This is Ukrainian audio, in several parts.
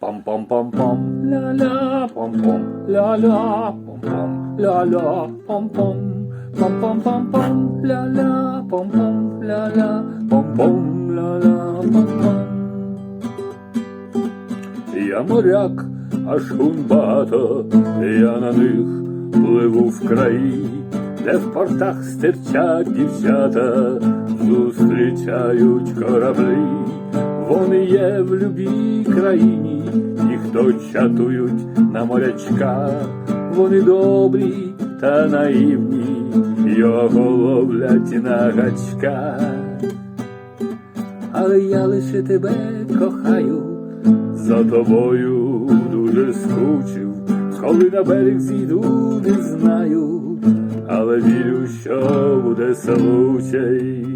Пам-пам-пам-пам, ля-ля, пам-пам, ля-ля, пам-пам, ля-ля, пам-пам, пам-пам-пам-пам, ля-ля, пам-пам, ля-ля, пам-пам, ля-ля, пам-пам. Я моряк, а шхун багато, я на них пливу в краї, де в портах стирчать дівчата, зустрічають кораблі. Вони є в любій країні, ті, хто чатують на морячка, вони добрі та наївні, його ловлять на гачка. Але я лише тебе кохаю, за тобою дуже скучив, коли на берег зійду, не знаю, але вірю, що буде случай.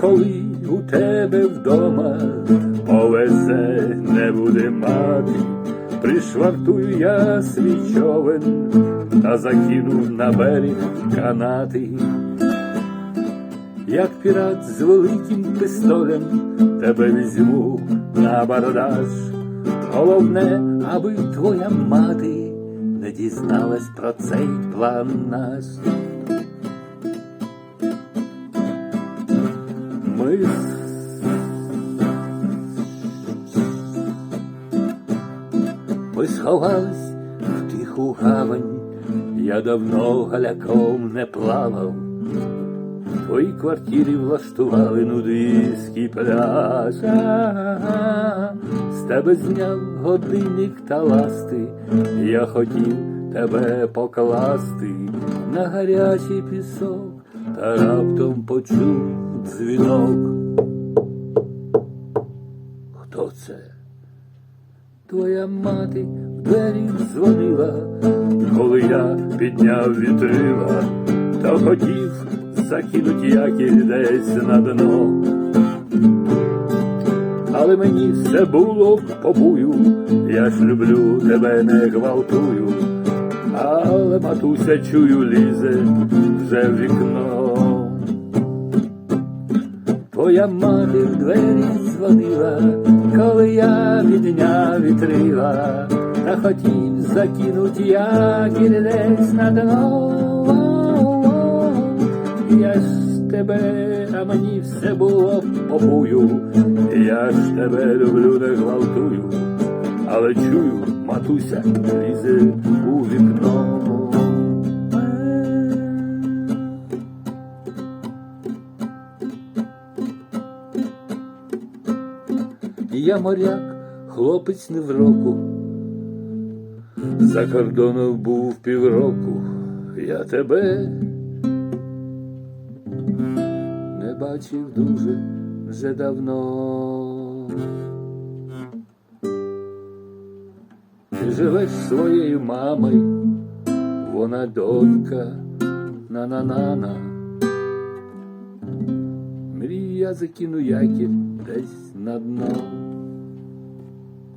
Коли у тебе вдома повезе не буде мати, пришвартую я свій човен та закину на берег канати. Як пірат з великим пистолем тебе візьму на бардаж. Головне, аби твоя мати не дізналась про цей план наш. Ми сховались в тиху гавань, я давно галяком не плавав. В твоїй квартирі влаштували нудистський пляж. З тебе зняв годинник та ласти, я хотів тебе покласти на гарячий пісок, та раптом почув дзвінок. Твоя мати в двері дзвонила, коли я підняв вітрила, то хотів закинуть якір десь на дно. Але мені все було побую, я ж люблю тебе не гвалтую, але матуся чую лізе вже вікно. Твоя мати в двері дзвонила, коли я відняв вітрила, та хотів закинуть якір десь на дно. Я ж тебе, а мені все було побую, я ж тебе люблю, не гвалтую, але чую, матуся лізе у вікно. Я моряк, хлопець не в року. За кордоном був півроку, я тебе не бачив дуже вже давно. Ти живеш своєю мамою, вона донька на-на-на-на. Мрію я закину якір десь на дно.